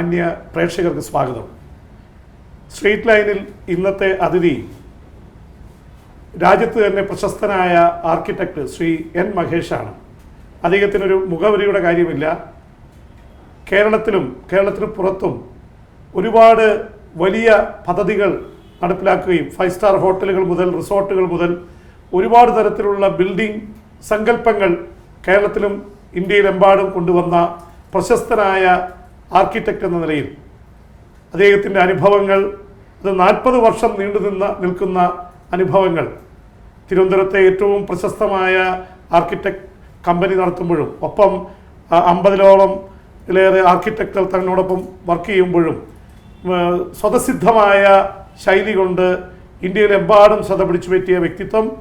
മാന്യ പ്രേക്ഷകർക്ക് സ്വാഗതം. സ്ട്രീറ്റ് ലൈനിൽ ഇന്നത്തെ അതിഥി രാജ്യത്ത് തന്നെ പ്രശസ്തനായ ആർക്കിടെക്ട് ശ്രീ എൻ മഹേഷാണ്. അദ്ദേഹത്തിനൊരു മുഖവരിയുടെ കാര്യമില്ല. കേരളത്തിലും കേരളത്തിന് പുറത്തും ഒരുപാട് വലിയ പദ്ധതികൾ നടപ്പിലാക്കുകയും ഫൈവ് സ്റ്റാർ ഹോട്ടലുകൾ മുതൽ റിസോർട്ടുകൾ മുതൽ ഒരുപാട് തരത്തിലുള്ള ബിൽഡിംഗ് സങ്കല്പങ്ങൾ കേരളത്തിലും ഇന്ത്യയിലെമ്പാടും കൊണ്ടുവന്ന പ്രശസ്തനായ ആർക്കിടെക്ട് എന്ന നിലയിൽ അദ്ദേഹത്തിന്റെ അനുഭവങ്ങൾ അത് നാൽപ്പത് വർഷം നീണ്ടു നിന്ന നിൽക്കുന്ന അനുഭവങ്ങൾ തിരുവനന്തപുരത്തെ ഏറ്റവും പ്രശസ്തമായ ആർക്കിടെക്ട് കമ്പനി നടത്തുമ്പോഴും ഒപ്പം അമ്പതിലോളം ിലേറെ ആർക്കിടെക്റ്റുകൾ തന്നോടൊപ്പം വർക്ക് ചെയ്യുമ്പോഴും സ്വതസിദ്ധമായ ശൈലി കൊണ്ട് ഇന്ത്യയിലെമ്പാടും ശ്രദ്ധ പിടിച്ചു പറ്റിയ വ്യക്തിത്വം.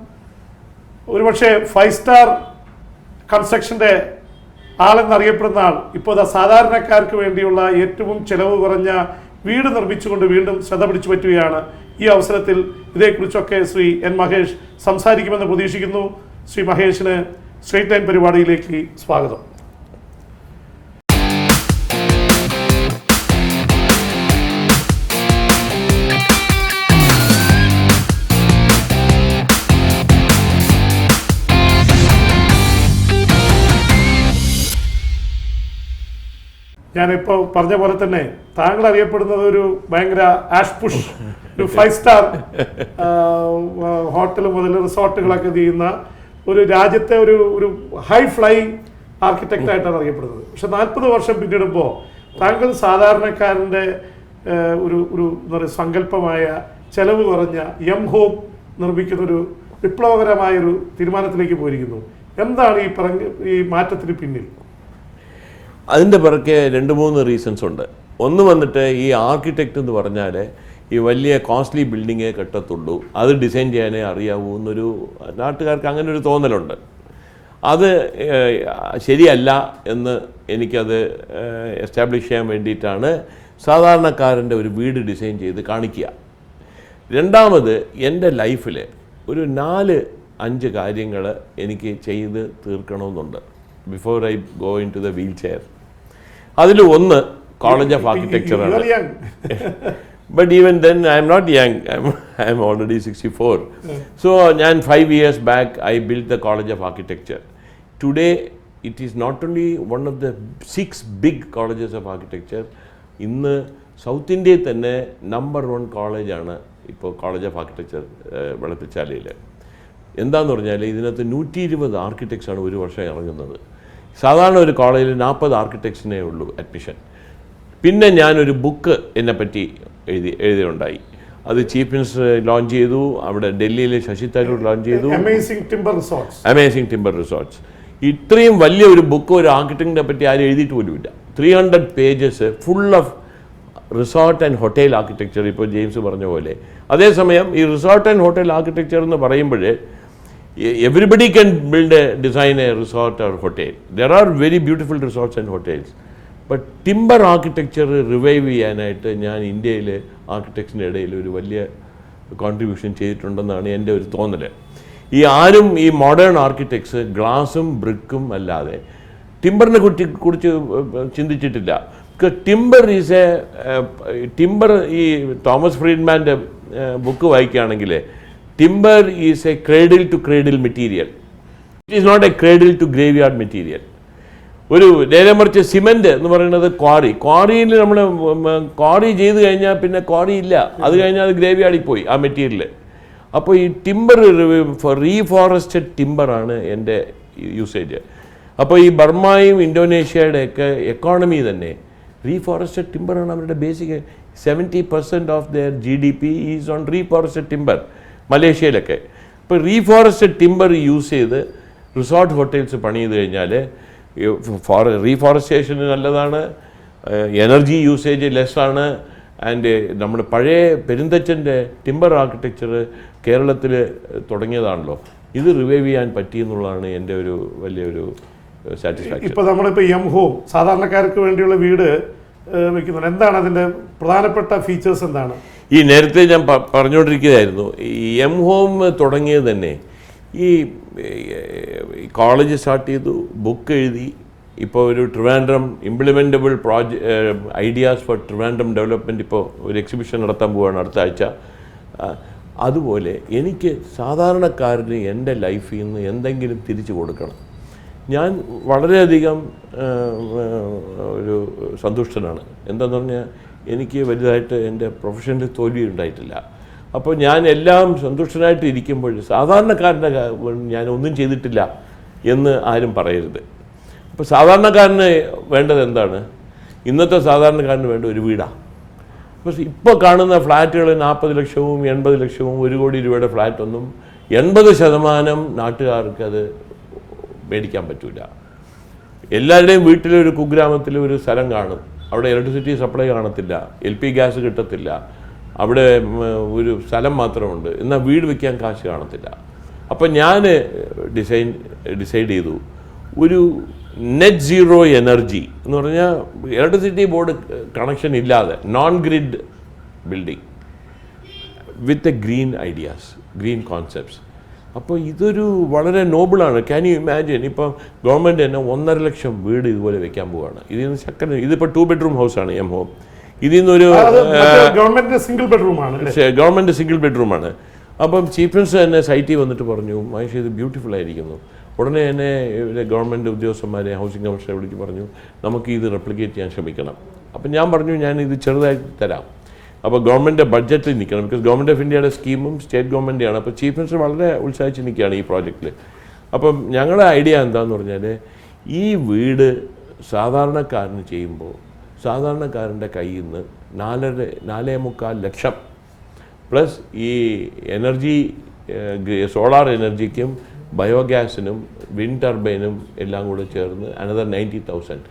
ഒരുപക്ഷെ ഫൈവ് സ്റ്റാർ കൺസ്ട്രക്ഷന്റെ ആളെന്നറിയപ്പെടുന്ന ആൾ. ഇപ്പോൾ സാധാരണക്കാർക്ക് വേണ്ടിയുള്ള ഏറ്റവും ചെലവ് കുറഞ്ഞ വീട് നിർമ്മിച്ചുകൊണ്ട് വീണ്ടും ശ്രദ്ധ പിടിച്ചു പറ്റുകയാണ്. ഈ അവസരത്തിൽ ഇതേക്കുറിച്ചൊക്കെ ശ്രീ എൻ മഹേഷ് സംസാരിക്കുമെന്ന് പ്രതീക്ഷിക്കുന്നു. ശ്രീ മഹേഷിന് സ്ട്രേറ്റ് ലൈൻ പരിപാടിയിലേക്ക് സ്വാഗതം. ഞാനിപ്പോൾ പറഞ്ഞ പോലെ തന്നെ താങ്കൾ അറിയപ്പെടുന്നത് ഒരു ഭയങ്കര ആഷ് പുഷ് ഒരു ഫൈവ് സ്റ്റാർ ഹോട്ടൽ മുതൽ റിസോർട്ടുകളൊക്കെ ചെയ്യുന്ന ഒരു രാജ്യത്തെ ഒരു ഒരു ഹൈ ഫ്ലൈ ആർക്കിടെക്റ്റ് ആയിട്ടാണ് അറിയപ്പെടുന്നത്. പക്ഷെ നാൽപ്പത് വർഷം പിന്നിടുമ്പോൾ താങ്കൾ സാധാരണക്കാരന്റെ ഒരു ഒരു എന്താ പറയുക സങ്കല്പമായ ചെലവ് കുറഞ്ഞ എം ഹോം നിർമ്മിക്കുന്ന ഒരു വിപ്ലവകരമായ ഒരു തീരുമാനത്തിലേക്ക് പോയിരിക്കുന്നു. എന്താണ് ഈ പറഞ്ഞ ഈ മാറ്റത്തിന് പിന്നിൽ? അതിന്റെ പിറക്കെ രണ്ട് മൂന്ന് റീസൺസ് ഉണ്ട്. ഒന്ന് വന്നിട്ട് ഈ ആർക്കിടെക്റ്റ് എന്ന് പറഞ്ഞാൽ ഈ വലിയ കോസ്റ്റ്ലി ബിൽഡിങ്ങേ കെട്ടത്തുള്ളൂ. അത് ഡിസൈൻ ചെയ്യാനേ അറിയാവൂ എന്നൊരു നാട്ടുകാർക്ക് അങ്ങനെ ഒരു തോന്നലുണ്ട്. അത് ശരിയല്ല എന്ന് എനിക്കത് എസ്റ്റാബ്ലിഷ് ചെയ്യാൻ വേണ്ടിയിട്ടാണ് സാധാരണക്കാരന്റെ ഒരു വീട് ഡിസൈൻ ചെയ്ത് കാണിക്കുക. രണ്ടാമത് എന്റെ ലൈഫിൽ ഒരു നാല് അഞ്ച് കാര്യങ്ങൾ എനിക്ക് ചെയ്ത് തീർക്കണമെന്നുണ്ട്. Before I go to the wheelchair അതിൽ ഒന്ന് കോളേജ് ഓഫ് ആർക്കിടെക്ചർ ആണ്. But even then I'm not young I'm already sixty four so ഞാൻ five years back I build the college of architecture today it is not only one of the six big colleges of architecture in south ഇന്ത്യയിൽ തന്നെ number one കോളേജാണ് ഇപ്പോൾ college of architecture വെളുപ്പിച്ചാലയിൽ എന്താന്ന് പറഞ്ഞാൽ ഇതിനകത്ത് നൂറ്റി ഇരുപത് ആർക്കിടെക്ട്സാണ് ഒരു വർഷം ഇറങ്ങുന്നത്. സാധാരണ ഒരു കോളേജിൽ നാൽപ്പത് ആർക്കിടെക്ട്സിനേ ഉള്ളൂ അഡ്മിഷൻ പിന്നെ ഞാനൊരു ബുക്ക് എന്നെപ്പറ്റി എഴുതി എഴുതിയുണ്ടായി. അത് ചീഫ് മിനിസ്റ്റർ ലോഞ്ച് ചെയ്തു അവിടെ ഡൽഹിയിൽ ശശി തരൂർ ലോഞ്ച് ചെയ്തു. Amazing timber resorts amazing timber resorts ഇത്രയും വലിയ ഒരു ബുക്ക് ഒരു ആർക്കിടെക്റ്റിനെ പറ്റി ആരും എഴുതിയിട്ട് പോലുമില്ല three hundred pages full of resort and hotel architecture ഇപ്പോൾ ജെയിംസ് പറഞ്ഞ പോലെ. അതേസമയം ഈ റിസോർട്ട് ആൻഡ് ഹോട്ടൽ ആർക്കിടെക്ചർ എന്ന് പറയുമ്പോൾ everybody can build a design a resort or hotel there are very beautiful resorts and hotels but timber architecture revive ചെയ്യാനായിട്ട് ഞാൻ ഇന്ത്യയിലെ ആർക്കിടെക്ചറിന്റെ ഇടയിൽ ഒരു വലിയ കോൺട്രിബ്യൂഷൻ ചെയ്തിട്ടുണ്ടെന്നാണ് എന്റെ ഒരു തോന്നൽ ഈ ആരും ഈ മോഡേൺ ആർക്കിടെക്ട്സ് ഗ്ലാസും ബ്രിക്കും അല്ലാതെ ടിമ്പറിനെ കുറിച്ച് കുറിച്ച് ചിന്തിച്ചിട്ടില്ല. ടിമ്പർ ഈസ് എ ടിമ്പർ ഈ തോമസ് ഫ്രീഡ്മാന്റെ ബുക്ക് വായിക്കുകയാണെങ്കിൽ is a cradle to cradle material it is not a cradle to graveyard material ഒരു നേരെ മറിച്ച് സിമെന്റ് എന്ന് പറയുന്നത് ക്വാറി ക്വാറിയിൽ നമ്മൾ ക്വാറി ചെയ്ത് കഴിഞ്ഞാൽ പിന്നെ ക്വാറി ഇല്ല. അത് കഴിഞ്ഞാൽ അത് ഗ്രേവ് പോയി ആ മെറ്റീരിയൽ അപ്പോൾ ഈ ടിമ്പർ റീഫോറസ്റ്റഡ് ടിമ്പറാണ് എന്റെ യൂസേജ് അപ്പോൾ ഈ ബർമയും ഇന്തോനേഷ്യയുടെയൊക്കെ എക്കോണമി തന്നെ റീഫോറസ്റ്റഡ് ടിമ്പറാണ് അവരുടെ basic seventy percent of their G D P is on reforested timber മലേഷ്യയിലൊക്കെ. ഇപ്പോൾ റീഫോറസ്റ്റഡ് ടിമ്പർ യൂസ് ചെയ്ത് റിസോർട്ട് ഹോട്ടൽസ് പണി ചെയ്ത് കഴിഞ്ഞാൽ ഫോറ റീഫോറസ്റ്റേഷന് നല്ലതാണ് എനർജി യൂസേജ് ലെസ്സാണ് ആൻഡ് നമ്മുടെ പഴയ പെരുന്തച്ചന്റെ ടിമ്പർ ആർക്കിടെക്ചർ കേരളത്തിൽ തുടങ്ങിയതാണല്ലോ. ഇത് റിവൈവ് ചെയ്യാൻ പറ്റിയെന്നുള്ളതാണ് എന്റെ ഒരു വലിയൊരു സാറ്റിസ്ഫാക്ഷൻ. ഇപ്പോൾ നമ്മളിപ്പോൾ എം ഹോം സാധാരണക്കാർക്ക് വേണ്ടിയുള്ള വീട് വെക്കുന്നുണ്ട്. എന്താണ് അതിന്റെ പ്രധാനപ്പെട്ട ഫീച്ചേഴ്സ് എന്താണ്? ഈ നേരത്തെ ഞാൻ പറഞ്ഞുകൊണ്ടിരിക്കുകയായിരുന്നു ഈ എം ഹോം തുടങ്ങിയത് തന്നെ ഈ കോളേജ് സ്റ്റാർട്ട് ചെയ്തു ബുക്ക് എഴുതി ഇപ്പോൾ ഒരു ട്രിവാൻഡ്രം ഇംപ്ലിമെന്റബിൾ പ്രോജ ഐഡിയാസ് ഫോർ ട്രിവാൻഡ്രം ഡെവലപ്മെന്റ് ഇപ്പോൾ ഒരു എക്സിബിഷൻ നടത്താൻ പോവുകയാണ് അടുത്ത ആഴ്ച. അതുപോലെ എനിക്ക് സാധാരണക്കാരന് എന്റെ ലൈഫിൽ നിന്ന് എന്തെങ്കിലും തിരിച്ചു കൊടുക്കണം. ഞാൻ വളരെയധികം ഒരു സന്തുഷ്ടനാണ്. എന്താന്ന് പറഞ്ഞാൽ എനിക്ക് വലുതായിട്ട് എന്റെ പ്രൊഫഷനിൽ തോൽവി ഉണ്ടായിട്ടില്ല. അപ്പോൾ ഞാൻ എല്ലാം സന്തുഷ്ടനായിട്ട് ഇരിക്കുമ്പോൾ സാധാരണക്കാരന്റെ ഞാൻ ഒന്നും ചെയ്തിട്ടില്ല എന്ന് ആരും പറയരുത്. അപ്പോൾ സാധാരണക്കാരന് വേണ്ടത് എന്താണ്? ഇന്നത്തെ സാധാരണക്കാരന് വേണ്ട ഒരു വീടാണ് അപ്പോൾ ഇപ്പോൾ കാണുന്ന ഫ്ലാറ്റുകൾ നാൽപ്പത് ലക്ഷവും എൺപത് ലക്ഷവും ഒരു കോടി രൂപയുടെ ഫ്ലാറ്റൊന്നും എൺപത് ശതമാനം നാട്ടുകാർക്ക് അത് മേടിക്കാൻ പറ്റില്ല എല്ലാവരുടെയും വീട്ടിലൊരു കുഗ്രാമത്തിൽ ഒരു സ്ഥലം കാണും. അവിടെ ഇലക്ട്രിസിറ്റി സപ്ലൈ കാണത്തില്ല എൽ പി ഗ്യാസ് കിട്ടത്തില്ല. അവിടെ ഒരു സ്ഥലം മാത്രമുണ്ട്. എന്നാൽ വീട് വയ്ക്കാൻ കാശ് കാണത്തില്ല. അപ്പം ഞാൻ ഡിസൈൻ ഡിസൈഡ് ചെയ്തു. ഒരു നെറ്റ് സീറോ എനർജി എന്ന് പറഞ്ഞാൽ ഇലക്ട്രിസിറ്റി ബോർഡ് കണക്ഷൻ ഇല്ലാതെ non grid building with a green ideas green concepts അപ്പോൾ ഇതൊരു വളരെ നോബിളാണ്. ക്യാൻ യു ഇമാജിൻ ഇപ്പം ഗവൺമെന്റ് തന്നെ ഒന്നര ലക്ഷം വീട് ഇതുപോലെ വെക്കാൻ പോവുകയാണ് ഇതിൽ നിന്ന് ശക്കര ഇതിപ്പോൾ ടു ബെഡ്റൂം ഹൗസാണ് എം ഹോം ഇതിൽ നിന്നൊരു ഗവൺമെന്റ് സിംഗിൾ ബെഡ്റൂമാണ് ഗവൺമെന്റ് സിംഗിൾ ബെഡ്റൂമാണ് അപ്പം ചീഫ് മിനിസ്റ്റർ തന്നെ സൈറ്റിൽ വന്നിട്ട് പറഞ്ഞു മഹേഷ് ഇത് ബ്യൂട്ടിഫുൾ ആയിരിക്കുന്നു. ഉടനെ തന്നെ ഗവൺമെന്റ് ഉദ്യോഗസ്ഥന്മാരെ ഹൗസിംഗ് കമ്മീഷനെ വിളിച്ച് പറഞ്ഞു നമുക്ക് ഇത് റെപ്ലിക്കേറ്റ് ചെയ്യാൻ ശ്രമിക്കണം. അപ്പം ഞാൻ പറഞ്ഞു ഞാൻ ഇത് ചെറുതായിട്ട് തരാം. അപ്പോൾ ഗവൺമെന്റ് ബഡ്ജറ്റിൽ നിൽക്കണം. ബിക്കോസ് ഗവൺമെന്റ് ഓഫ് ഇന്ത്യയുടെ സ്കീമും സ്റ്റേറ്റ് ഗവൺമെന്റിയാണ് അപ്പോൾ ചീഫ് മിനിസ്റ്റർ വളരെ ഉത്സാഹിച്ച് നിൽക്കുകയാണ് ഈ പ്രോജക്റ്റിൽ അപ്പം ഞങ്ങളുടെ ഐഡിയ എന്താണെന്ന് പറഞ്ഞാൽ ഈ വീട് സാധാരണക്കാരന് ചെയ്യുമ്പോൾ സാധാരണക്കാരന്റെ കയ്യിൽ നിന്ന് നാലര നാലേ മുക്കാൽ ലക്ഷം. പ്ലസ് ഈ എനർജി സോളാർ എനർജിക്കും ബയോഗ്യാസിനും വിൻഡ് ടർബൈനും എല്ലാം കൂടെ ചേർന്ന് അനദർ നയന്റി തൗസൻഡ്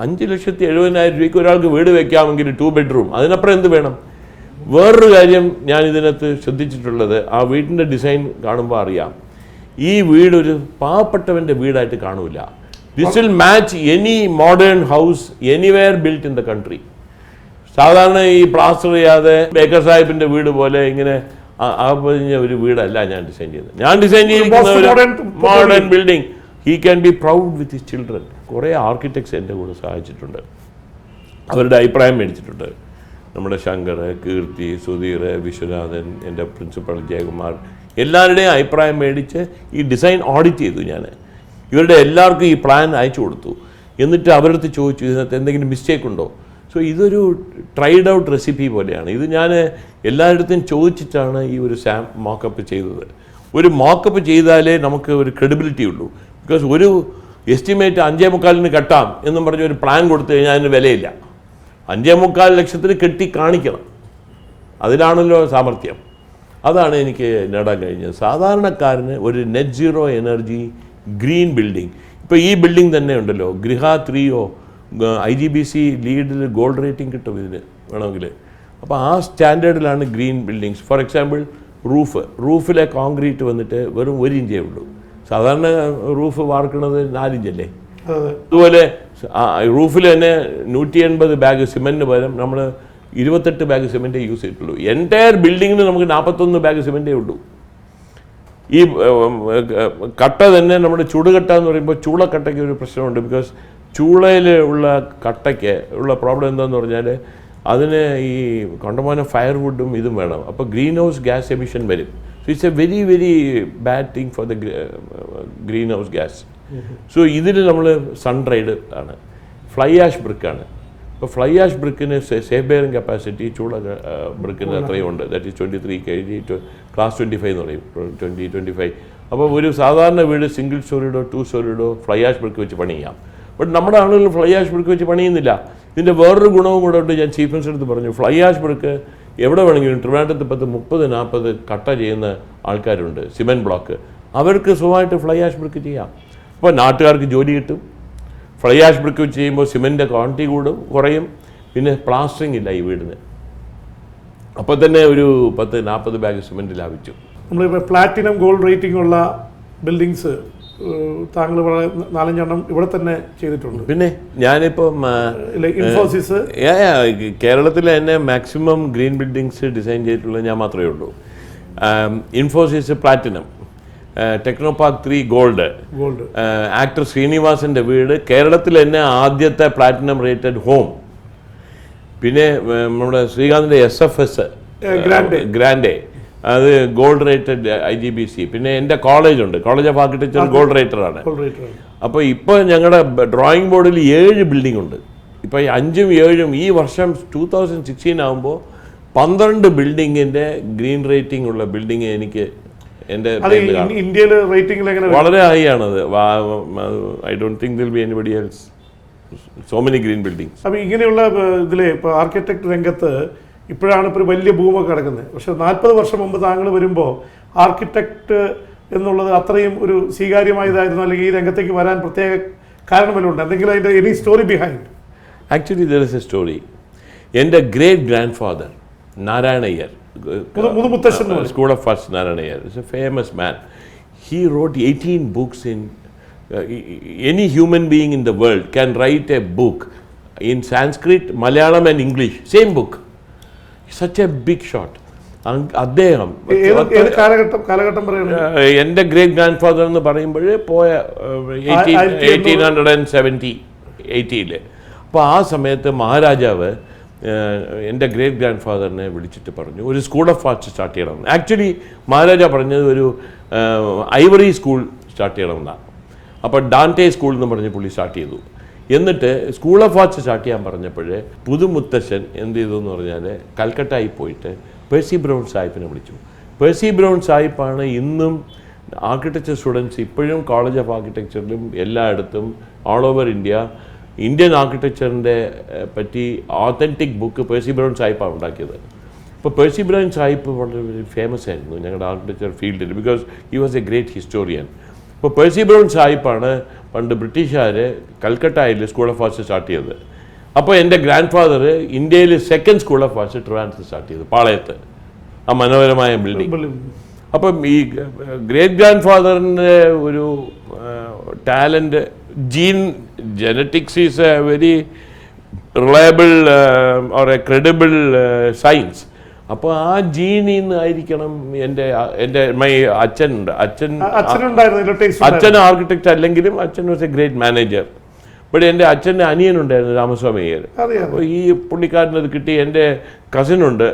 അഞ്ച് ലക്ഷത്തി എഴുപതിനായിരം രൂപയ്ക്ക് ഒരാൾക്ക് വീട് വെക്കാമെങ്കിൽ ടു ബെഡ്റൂം അതിനപ്പുറം എന്ത് വേണം? വേറൊരു കാര്യം ഞാൻ ഇതിനകത്ത് ശ്രദ്ധിച്ചിട്ടുള്ളത്. ആ വീടിന്റെ ഡിസൈൻ കാണുമ്പോൾ അറിയാം. ഈ വീട് ഒരു പാവപ്പെട്ടവന്റെ വീടായിട്ട് കാണൂല. This will match any modern house anywhere built in the country സാധാരണ ഈ പ്ലാസ്റ്റർ ചെയ്യാതെ ബേക്കർ സാഹിബിന്റെ വീട് പോലെ ഇങ്ങനെ ആ- ഒരു വീടല്ല ഞാൻ ഡിസൈൻ ചെയ്യുന്നത്. ഞാൻ ഡിസൈൻ ചെയ്യുന്ന ഒരു modern building he can be proud with his children കുറേ ആർക്കിടെക്ട്സ് എന്റെ കൂടെ സഹായിച്ചിട്ടുണ്ട്. അവരുടെ അഭിപ്രായം മേടിച്ചിട്ടുണ്ട്. നമ്മുടെ ശങ്കർ കീർത്തി സുധീർ വിശ്വനാഥൻ എന്റെ പ്രിൻസിപ്പൽ ജയകുമാർ എല്ലാവരുടെയും അഭിപ്രായം മേടിച്ച് ഈ ഡിസൈൻ ഓഡിറ്റ് ചെയ്തു ഞാൻ. ഇവരുടെ എല്ലാവർക്കും ഈ പ്ലാൻ അയച്ചു കൊടുത്തു. എന്നിട്ട് അവരടുത്ത് ചോദിച്ചു ഇതിനകത്ത് എന്തെങ്കിലും മിസ്റ്റേക്ക് ഉണ്ടോ? സോ ഇതൊരു ട്രൈഡ് ഔട്ട് റെസിപ്പി പോലെയാണ്. ഇത് ഞാൻ എല്ലായിടത്തും ചോദിച്ചിട്ടാണ് ഈ ഒരു സാം മോക്കപ്പ് ചെയ്തത്. ഒരു മോക്കപ്പ് ചെയ്താലേ നമുക്ക് ഒരു ക്രെഡിബിലിറ്റി ഉള്ളൂ. ബിക്കോസ് ഒരു എസ്റ്റിമേറ്റ് അഞ്ചേ മുക്കാലിന് കെട്ടാം എന്നും പറഞ്ഞ് ഒരു പ്ലാൻ കൊടുത്തു കഴിഞ്ഞാൽ അതിന് വിലയില്ല. അഞ്ചേ മുക്കാൽ ലക്ഷത്തിന് കെട്ടി കാണിക്കണം. അതിലാണല്ലോ സാമർഥ്യം. അതാണ് എനിക്ക് നേടാൻ കഴിഞ്ഞത്. സാധാരണക്കാരന് ഒരു net zero energy green building ഇപ്പോൾ ഈ ബിൽഡിംഗ് തന്നെ ഉണ്ടല്ലോ. ഗൃഹ ത്രീയോ ഐ ജി ബി സി ലീഡിൽ ഗോൾഡ് റേറ്റിംഗ് കിട്ടും ഇതിന് വേണമെങ്കിൽ അപ്പോൾ ആ സ്റ്റാൻഡേർഡിലാണ് green buildings. For example roof. റൂഫിലെ concrete വന്നിട്ട് വെറും ഒരു ഇഞ്ചേ ഉള്ളൂ. സാധാരണ റൂഫ് വാർക്കുന്നത് നാലിഞ്ചല്ലേ അതെ അതുപോലെ റൂഫിൽ തന്നെ നൂറ്റി എൺപത് ബാഗ് സിമെന്റിന് പകരം നമ്മൾ ഇരുപത്തെട്ട് ബാഗ് സിമെന്റേ യൂസ് ചെയ്തിട്ടുള്ളൂ. എന്റയർ ബിൽഡിങ്ങിന് നമുക്ക് നാൽപ്പത്തൊന്ന് ബാഗ് സിമെന്റേ ഉള്ളൂ. ഈ കട്ട തന്നെ നമ്മുടെ ചുടുകട്ട എന്ന് പറയുമ്പോൾ ചൂളക്കട്ടയ്ക്ക് ഒരു പ്രശ്നമുണ്ട് ബിക്കോസ് ചൂളയിൽ ഉള്ള കട്ടയ്ക്ക് ഉള്ള പ്രോബ്ലം എന്താണെന്ന് പറഞ്ഞാൽ അതിന് ഈ കണ്ടമാനം ഫയർവുഡും ഇതും വേണം. അപ്പോൾ ഗ്രീൻ ഹൗസ് ഗ്യാസ് എമിഷൻ വരും. So it's a very very bad thing for the greenhouse gas so ഇതിൽ നമ്മൾ സൺ ഡ്രൈഡ് ആണ്. ഫ്ലൈ ആഷ് ബ്രിക്കാണ് ഇപ്പോൾ ഫ്ലൈ ആഷ് ബ്രിക്കിന് സേഫ് ബെയറിംഗ് കപ്പാസിറ്റി ചൂള ബ്രിക്കിന് അത്രയും ഉണ്ട് that is twenty three K G class twenty five എന്ന് പറയും. ട്വന്റി ട്വന്റി ഫൈവ് അപ്പോൾ ഒരു സാധാരണ വീട് സിംഗിൾ സ്റ്റോറിയുടോ ടു സ്റ്റോറിയുടോ ഫ്ലൈ ആഷ് ബ്രിക്ക് വെച്ച് പണിയാം. ബട്ട് നമ്മുടെ ആളുകൾ ഫ്ലൈ ആഷ് ബ്രിക്ക് വെച്ച് പണിയുന്നില്ല. ഇതിന്റെ വേറൊരു ഗുണവും കൂടെ ഉണ്ട്. ഞാൻ ചീഫ് മിനിസ്റ്റർ അടുത്ത് പറഞ്ഞു ഫ്ലൈ ആഷ് ബ്രിക്ക് എവിടെ വേണമെങ്കിലും ട്രിവാൻഡ്രത്ത് പത്ത് മുപ്പത് നാൽപ്പത് കട്ട ചെയ്യുന്ന ആൾക്കാരുണ്ട് സിമെന്റ് ബ്ലോക്ക് അവർക്ക് സുഖമായിട്ട് ഫ്ലൈ ആഷ് ബ്രിക്ക് ചെയ്യാം. അപ്പോൾ നാട്ടുകാർക്ക് ജോലി കിട്ടും. ഫ്ലൈ ആഷ് ബ്രിക്ക് ചെയ്യുമ്പോൾ സിമെന്റ് ക്വാണ്ടിറ്റി കൂടും കുറയും. പിന്നെ പ്ലാസ്റ്ററിങ് ഇല്ല ഈ വീടിന്. അപ്പോൾ തന്നെ ഒരു പത്ത് നാൽപ്പത് ബാഗ് സിമെന്റ് ലാഭിച്ചു നമ്മളിപ്പോൾ പ്ലാറ്റിനം ഗോൾഡ് റേറ്റിംഗ് ഉള്ള ബിൽഡിങ്സ് താങ്കൾ വളരെ നാലഞ്ചെണ്ണം ഇവിടെ തന്നെ ചെയ്തിട്ടുണ്ട്. പിന്നെ ഞാനിപ്പം ഇൻഫോസിസ്. കേരളത്തിൽ തന്നെ മാക്സിമം ഗ്രീൻ ബിൽഡിങ്സ് ഡിസൈൻ ചെയ്തിട്ടുള്ളത് ഞാൻ മാത്രമേ ഉള്ളൂ. Infosys platinum techno park three gold gold actor ശ്രീനിവാസന്റെ വീട് കേരളത്തിൽ തന്നെ ആദ്യത്തെ പ്ലാറ്റിനം റേറ്റഡ് ഹോം പിന്നെ നമ്മുടെ ശ്രീകാന്തിന്റെ S F S grande. Grande അത് gold rated I G B C പിന്നെ എന്റെ കോളേജ് ഉണ്ട്. College of architecture gold rated ആണ്. അപ്പോൾ ഇപ്പോൾ ഞങ്ങളുടെ ഡ്രോയിങ് ബോർഡിൽ ഏഴ് ബിൽഡിംഗ് ഉണ്ട്. ഇപ്പോൾ ഈ അഞ്ചും ഏഴും ഈ വർഷം ടൂ തൗസൻഡ് സിക്സ്റ്റീൻ ആകുമ്പോൾ പന്ത്രണ്ട് ബിൽഡിങ്ങിന്റെ ഗ്രീൻ റേറ്റിംഗ് ഉള്ള ബിൽഡിംഗ് എനിക്ക് എന്റെ ഇന്ത്യയിലെ റേറ്റിംഗ് ഇന്ത്യയിൽ റേറ്റിംഗിൽ എങ്ങനെ വളരെ ഹൈ ആണത്. I don't think there'll be anybody else so many green buildings അപ്പോൾ ഇങ്ങനെയുള്ള ഇതിലെ ഇപ്പോൾ ആർക്കിടെക്ട് രംഗത്ത് ഇപ്പോഴാണ് ഇപ്പോൾ ഒരു വലിയ ഭൂമൊക്കെ കിടക്കുന്നത്. പക്ഷേ നാൽപ്പത് വർഷം മുമ്പ് താങ്കൾ വരുമ്പോൾ ആർക്കിടെക്ട് എന്നുള്ളത് അത്രയും ഒരു സ്വീകാര്യമായതായിരുന്നു അല്ലെങ്കിൽ ഈ രംഗത്തേക്ക് വരാൻ പ്രത്യേക കാരണം വല്ലതും ഉണ്ട് എന്തെങ്കിലും അതിന്റെ any story behind actually there is a story എന്റെ great grand father Narayanayyar മുതുമുത്തശ്ശൻ school of first Narayanayyar is a famous man he wrote eighteen books in any human being in the world can write a book in Sanskrit Malayalam and English same book such a big shot അദ്ദേഹം എന്റെ great grand father എന്ന് പറയുമ്പോൾ പോയ eighteen eighteen hundred and seventy എയ്റ്റിയിൽ അപ്പോൾ ആ സമയത്ത് മഹാരാജാവ് എന്റെ ഗ്രേറ്റ് ഗ്രാൻഡ് ഫാദറിനെ വിളിച്ചിട്ട് പറഞ്ഞു. ഒരു സ്കൂൾ ഓഫ് ആർട്സ് സ്റ്റാർട്ട് ചെയ്യണം ആക്ച്വലി മഹാരാജ പറഞ്ഞത് ഒരു ഐവറി സ്കൂൾ സ്റ്റാർട്ട് ചെയ്യണമെന്നാണ്. അപ്പോൾ ഡാന്റെ സ്കൂൾ എന്ന് പറഞ്ഞ് പുള്ളി സ്റ്റാർട്ട് ചെയ്തു. എന്നിട്ട് സ്കൂൾ ഓഫ് ആർട്സ് സ്റ്റാർട്ട് ചെയ്യാൻ പറഞ്ഞപ്പോൾ പുതുമുത്തശ്ശൻ എന്ത് ചെയ്തു എന്ന് പറഞ്ഞാൽ കൽക്കട്ടയിൽ പോയിട്ട് പേഴ്സി ബ്രൗൺ സാഹിബിനെ വിളിച്ചു. പേഴ്സി ബ്രൗൺ സാഹിബാണ് ഇന്നും ആർക്കിടെക്ചർ സ്റ്റുഡൻസ് ഇപ്പോഴും കോളേജ് ഓഫ് ആർക്കിടെക്ചറിലും എല്ലായിടത്തും ഓൾ ഓവർ ഇന്ത്യ ഇന്ത്യൻ ആർക്കിടെക്ചറിന്റെ പറ്റി ഓത്തന്റിക് ബുക്ക് പേഴ്സി ബ്രൗൺ സാഹിബാണ് ഉണ്ടാക്കിയത്. ഇപ്പോൾ പേഴ്സി ബ്രൗൺ സാഹിബ് വളരെ ഫേമസ് ആയിരുന്നു ഞങ്ങളുടെ ആർക്കിടെക്ചർ ഫീൽഡിൽ because he was a great historian ഇപ്പോൾ പേഴ്സി ബ്രൗൺ സാഹിബാണ് പണ്ട് ബ്രിട്ടീഷുകാർ കൽക്കട്ടയിൽ സ്കൂൾ ഓഫ് ആർട്സ് സ്റ്റാർട്ട് ചെയ്തത്. അപ്പോൾ എന്റെ ഗ്രാൻഡ് ഫാദർ ഇന്ത്യയിൽ സെക്കൻഡ് സ്കൂൾ ഓഫ് ആർട്സ് ട്രിവാൻഡ്രത്ത് സ്റ്റാർട്ട് ചെയ്തു പാളയത്ത് ആ മനോഹരമായ ബിൽഡിംഗ് അപ്പം ഈ ഗ്രേറ്റ് ഗ്രാൻഡ് ഫാദറിന്റെ ഒരു talent gene genetics is a very reliable or a credible science അപ്പോൾ ആ ജീനിൽ നിന്നായിരിക്കണം എന്റെ എന്റെ മൈ അച്ഛൻ അച്ഛൻ അച്ഛനുണ്ടായിരുന്നു ടേസ്റ്റ് അച്ഛൻ ആർക്കിടെക്റ്റ് അല്ലെങ്കിലും അച്ഛൻ വാസ് എ ഗ്രേറ്റ് മാനേജർ ഇവിടെ എന്റെ അച്ഛന്റെ അനിയനുണ്ടായിരുന്നു രാമസ്വാമി അയ്യർ. അപ്പോൾ ഈ പുള്ളിക്കാരനത് കിട്ടി. എന്റെ കസിനുണ്ട്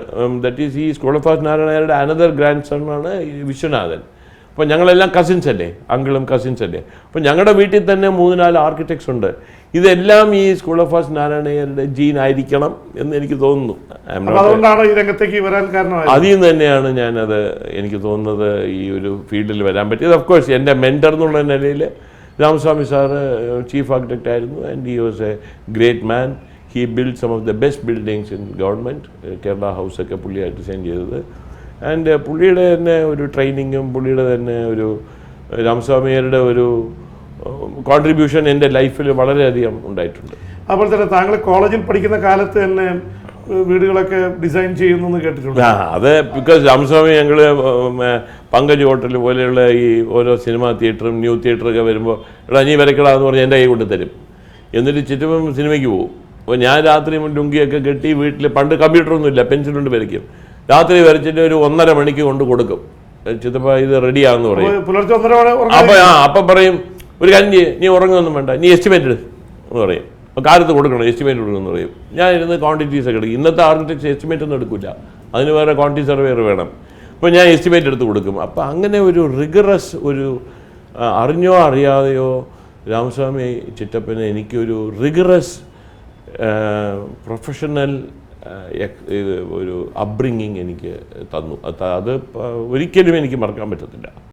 ദറ്റ് ഈസ് ഈ സ്കൂൾ ഓഫ് നാരായണയുടെ അനദർ ഗ്രാൻഡ് സണ്ണാണ് വിശ്വനാഥൻ. അപ്പോൾ ഞങ്ങളെല്ലാം കസിൻസ് അല്ലേ? അങ്കിളും കസിൻസ് അല്ലേ? അപ്പോൾ ഞങ്ങളുടെ വീട്ടിൽ തന്നെ മൂന്ന് നാല് ആർക്കിടെക്ട്സ് ഉണ്ട്. ഇതെല്ലാം ഈ സ്കൂൾ ഓഫ് ആർട്സ് നാരായണയുടെ ജീൻ ആയിരിക്കണം എന്ന് എനിക്ക് തോന്നുന്നു. അതിൽ നിന്ന് തന്നെയാണ് ഞാനത് എനിക്ക് തോന്നുന്നത് ഈ ഒരു ഫീൽഡിൽ വരാൻ പറ്റിയത്. ഓഫ് കോഴ്സ് എന്റെ മെന്റർ എന്നുള്ള നിലയിൽ രാമസ്വാമി സാറ് ചീഫ് ആർക്കിടെക്റ്റ് ആയിരുന്നു. And he was a great man he build some of the best buildings in government Kerala ഒക്കെ പുള്ളിയായിട്ട് ഡിസൈൻ ചെയ്തത്. ആൻഡ് പുള്ളിയുടെ തന്നെ ഒരു ട്രെയിനിങ്ങും പുള്ളിയുടെ തന്നെ ഒരു രാമസ്വാമിയരുടെ ഒരു കോൺട്രിബ്യൂഷൻ എന്റെ ലൈഫിൽ വളരെയധികം ഉണ്ടായിട്ടുണ്ട്. അതുപോലെ തന്നെ താങ്കൾ കോളേജിൽ പഠിക്കുന്ന കാലത്ത് തന്നെ വീടുകളൊക്കെ ഡിസൈൻ ചെയ്യുന്നു കേട്ടിട്ടുണ്ട്. ആ അത് ബിക്കോസ് രാമസ്വാമി ഞങ്ങൾ പങ്കജ് ഹോട്ടൽ പോലെയുള്ള ഈ ഓരോ സിനിമാ തിയേറ്ററും ന്യൂ തിയേറ്ററൊക്കെ വരുമ്പോൾ എടാ നീ വരക്കടാന്ന് പറഞ്ഞ് എന്റെ കൈ കൊണ്ട് തരും. എന്നിട്ട് ചുറ്റുമ്പം സിനിമയ്ക്ക് പോകും അപ്പോൾ ഞാൻ രാത്രി ലുങ്കിയൊക്കെ കെട്ടി വീട്ടിൽ പണ്ട് കമ്പ്യൂട്ടറൊന്നുമില്ല പെൻസിൽ കൊണ്ട് വരയ്ക്കും. രാത്രി വരച്ചിട്ട് ഒരു ഒന്നര മണിക്ക് കൊണ്ട് കൊടുക്കും. ചിത്തപ്പ ഇത് റെഡിയാണെന്ന് പറയും. അപ്പൊ ആ അപ്പം പറയും ഒരു കാര്യം ചെയ്യും നീ ഉറങ്ങുമൊന്നും വേണ്ട നീ എസ്റ്റിമേറ്റ് എന്ന് പറയും. കാലത്ത് കൊടുക്കണം എസ്റ്റിമേറ്റ് കൊടുക്കുമെന്ന് പറയും. ഞാൻ ഇരുന്ന് ക്വാണ്ടിറ്റീസ് ഒക്കെ എടുക്കും. ഇന്നത്തെ ആർക്കിടെക്ചർ എസ്റ്റിമേറ്റ് ഒന്നും എടുക്കില്ല അതിന് വേറെ ക്വാണ്ടിറ്റി സർവേർ വേണം. അപ്പോൾ ഞാൻ എസ്റ്റിമേറ്റ് എടുത്ത് കൊടുക്കും. അപ്പോൾ അങ്ങനെ ഒരു റിഗറസ് ഒരു അറിഞ്ഞോ അറിയാതെയോ രാമസ്വാമി ചിറ്റപ്പന് എനിക്കൊരു റിഗറസ് പ്രൊഫഷണൽ ഒരു അപ്ബ്രിങ്ങിങ് എനിക്ക് തന്നു. അത് ഒരിക്കലും എനിക്ക് മറക്കാൻ പറ്റത്തില്ല.